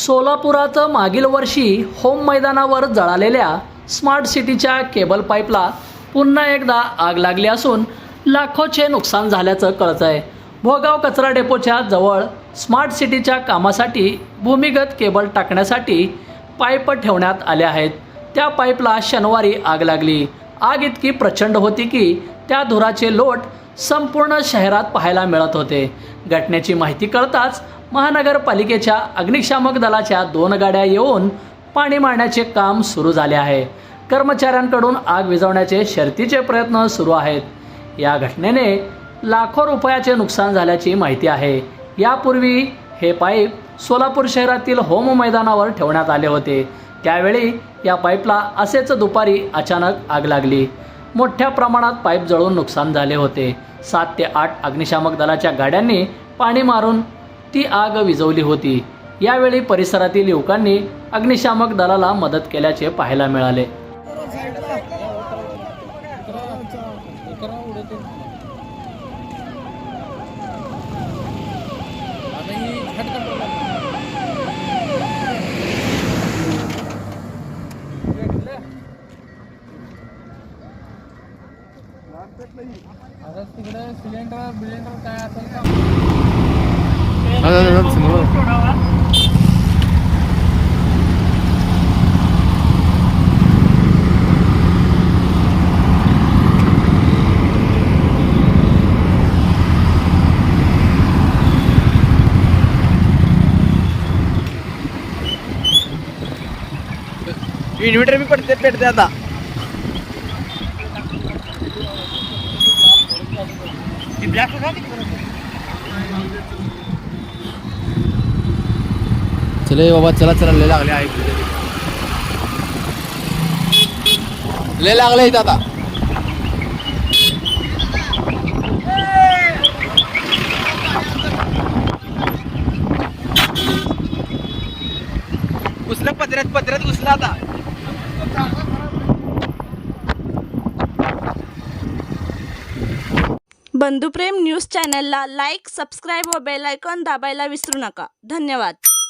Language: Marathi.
सोलापुरात मागील वर्षी होम मैदानावर जळालेल्या स्मार्ट सिटीच्या केबल पाईपला पुन्हा एकदा आग लागली असून लाखोचे नुकसान झाल्याचं कळत आहे. भोगाव कचरा डेपोच्या जवळ स्मार्ट सिटीच्या कामासाठी भूमिगत केबल टाकण्यासाठी पाईप ठेवण्यात आले आहेत. त्या पाईपला शनिवारी आग लागली. आग इतकी प्रचंड होती की त्या धुराचे लोट संपूर्ण शहरात पाहायला मिळत होते. घटनेची माहिती कळताच महानगरपालिकेच्या अग्निशामक दलाच्या दोन गाड्या येऊन पाणी मारण्याचे काम सुरू झाले आहे. कर्मचाऱ्यांकडून आग विझवण्याचे शर्तीचे प्रयत्न सुरू आहेत. या घटनेने लाखो रुपयाचे नुकसान झाल्याची माहिती आहे. यापूर्वी हे पाईप सोलापूर शहरातील होम मैदानावर ठेवण्यात आले होते. त्यावेळी या पाईपला असेच दुपारी अचानक आग लागली. मोठ्या प्रमाणात पाईप जळून नुकसान झाले होते. सात ते आठ अग्निशामक दलाच्या गाड्यांनी पाणी मारून ती आग विझवली होती. यावेळी परिसरातील युवकांनी अग्निशामक दलाला मदत केल्याचे पाहायला मिळाले. तिकडे सिलेंडर बिलेंडर काय असेल का? इन्व्हर्टर बी पडते पेटते आता चले बाबा चला चला लय लागले आहे लय लागले इथं आता. घुसलं पत्र्यात पत्र्यात घुसलं आता. बंधुप्रेम न्यूज चॅनलला लाईक सबस्क्राईब व बेल आयकॉन दाबायला विसरू नका. धन्यवाद.